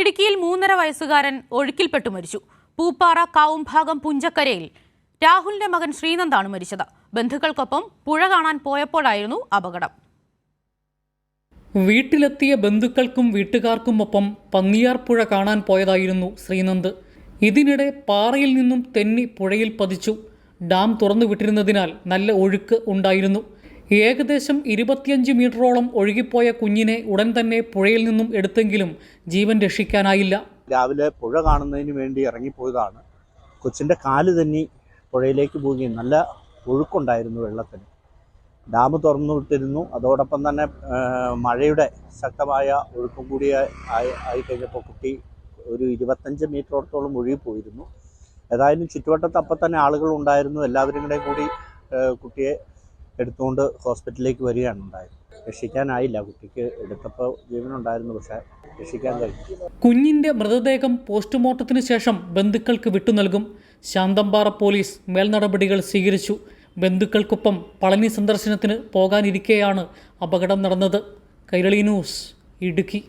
ഇടുക്കിയിൽ മൂന്നര വയസ്സുകാരൻ ഒഴുക്കിൽപ്പെട്ടു മരിച്ചു. പൂപ്പാറ കാവുംഭാഗം പുഞ്ചക്കരയിൽ രാഹുലിന്റെ മകൻ ശ്രീനന്ദാണ് മരിച്ചത്. ബന്ധുക്കൾക്കൊപ്പം പുഴ കാണാൻ പോയപ്പോഴായിരുന്നു അപകടം. വീട്ടിലെത്തിയ ബന്ധുക്കൾക്കും വീട്ടുകാർക്കുമൊപ്പം പന്നിയാർ പുഴ കാണാൻ പോയതായിരുന്നു ശ്രീനന്ദ്. ഇതിനിടെ പാറയിൽ നിന്നും തെന്നി പുഴയിൽ പതിച്ചു. ഡാം തുറന്നു വിട്ടിരുന്നതിനാൽ നല്ല ഒഴുക്ക് ഉണ്ടായിരുന്നു. ഏകദേശം ഇരുപത്തിയഞ്ച് മീറ്ററോളം ഒഴുകിപ്പോയ കുഞ്ഞിനെ ഉടൻ തന്നെ പുഴയിൽ നിന്നും എടുത്തെങ്കിലും ജീവൻ രക്ഷിക്കാനായില്ല. രാവിലെ പുഴ കാണുന്നതിന് വേണ്ടി ഇറങ്ങിപ്പോയതാണ്. കൊച്ചിന്റെ കാൽ തന്നെ പുഴയിലേക്ക് പോവുകയും നല്ല ഒഴുക്കുണ്ടായിരുന്നു വെള്ളത്തിന്. ഡാം തുറന്നു വിട്ടിരുന്നു. അതോടൊപ്പം തന്നെ മഴയുടെ ശക്തമായ ഒഴുക്കും കൂടി ആയി ആയിക്കഴിഞ്ഞപ്പോൾ കുട്ടി ഒരു ഇരുപത്തഞ്ച് മീറ്ററോടത്തോളം ഒഴുകിപ്പോയിരുന്നു ഏതായാലും ചുറ്റുവട്ടത്ത് അപ്പം തന്നെ ആളുകൾ ഉണ്ടായിരുന്നു. എല്ലാവരും കൂടെ കൂടി കുട്ടിയെ എടുത്തുകൊണ്ട് ഹോസ്പിറ്റലിലേക്ക് വരികയാണ് ഉണ്ടായത്. രക്ഷിക്കാനായില്ല. കുട്ടിക്ക് എടുത്തപ്പോൾ ജീവനുണ്ടായിരുന്നു പക്ഷേ രക്ഷിക്കാൻ കഴിഞ്ഞു കുഞ്ഞിന്റെ മൃതദേഹം പോസ്റ്റ്മോർട്ടത്തിന് ശേഷം ബന്ധുക്കൾക്ക് വിട്ടു നൽകും. ശാന്തമ്പാറ പോലീസ് മേൽനടപടികൾ സ്വീകരിച്ചു. ബന്ധുക്കൾക്കൊപ്പം പളനി സന്ദർശനത്തിന് പോകാനിരിക്കെയാണ് അപകടം നടന്നത്. കൈരളി ന്യൂസ് ഇടുക്കി.